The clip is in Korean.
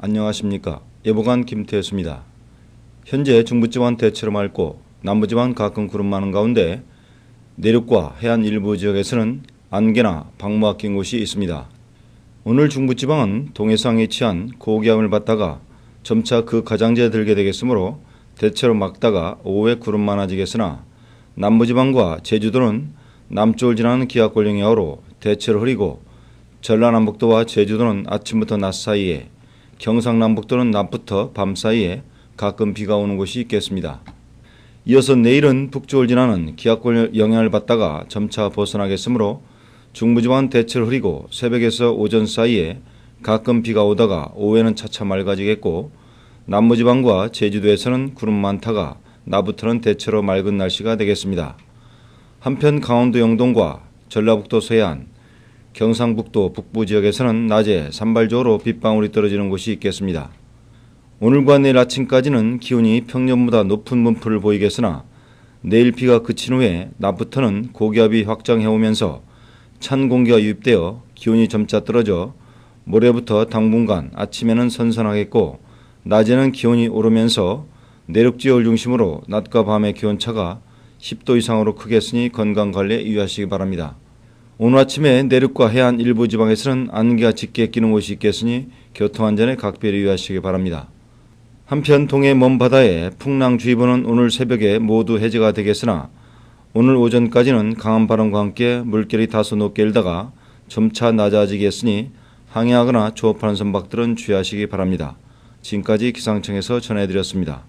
안녕하십니까. 예보관 김태수입니다. 현재 중부지방 대체로 맑고 남부지방 가끔 구름 많은 가운데 내륙과 해안 일부 지역에서는 안개나 방부가 낀 곳이 있습니다. 오늘 중부지방은 동해상에 취한 고기압을 받다가 점차 그 가장지에 들게 되겠으므로 대체로 막다가 오후에 구름 많아지겠으나 남부지방과 제주도는 남쪽을 지나는 기압골령 야후로 대체로 흐리고 전라남북도와 제주도는 아침부터 낮 사이에 경상남북도는 낮부터 밤 사이에 가끔 비가 오는 곳이 있겠습니다. 이어서 내일은 북쪽을 지나는 기압골 영향을 받다가 점차 벗어나겠으므로 중부지방은 대체로 흐리고 새벽에서 오전 사이에 가끔 비가 오다가 오후에는 차차 맑아지겠고 남부지방과 제주도에서는 구름 많다가 낮부터는 대체로 맑은 날씨가 되겠습니다. 한편 강원도 영동과 전라북도 서해안, 경상북도 북부 지역에서는 낮에 산발적으로 빗방울이 떨어지는 곳이 있겠습니다. 오늘과 내일 아침까지는 기온이 평년보다 높은 분포를 보이겠으나 내일 비가 그친 후에 낮부터는 고기압이 확장해 오면서 찬 공기가 유입되어 기온이 점차 떨어져 모레부터 당분간 아침에는 선선하겠고 낮에는 기온이 오르면서 내륙 지역을 중심으로 낮과 밤의 기온차가 10도 이상으로 크겠으니 건강 관리에 유의하시기 바랍니다. 오늘 아침에 내륙과 해안 일부 지방에서는 안개가 짙게 끼는 곳이 있겠으니 교통안전에 각별히 유의하시기 바랍니다. 한편 동해 먼 바다에 풍랑주의보는 오늘 새벽에 모두 해제가 되겠으나 오늘 오전까지는 강한 바람과 함께 물결이 다소 높게 일다가 점차 낮아지겠으니 항해하거나 조업하는 선박들은 주의하시기 바랍니다. 지금까지 기상청에서 전해드렸습니다.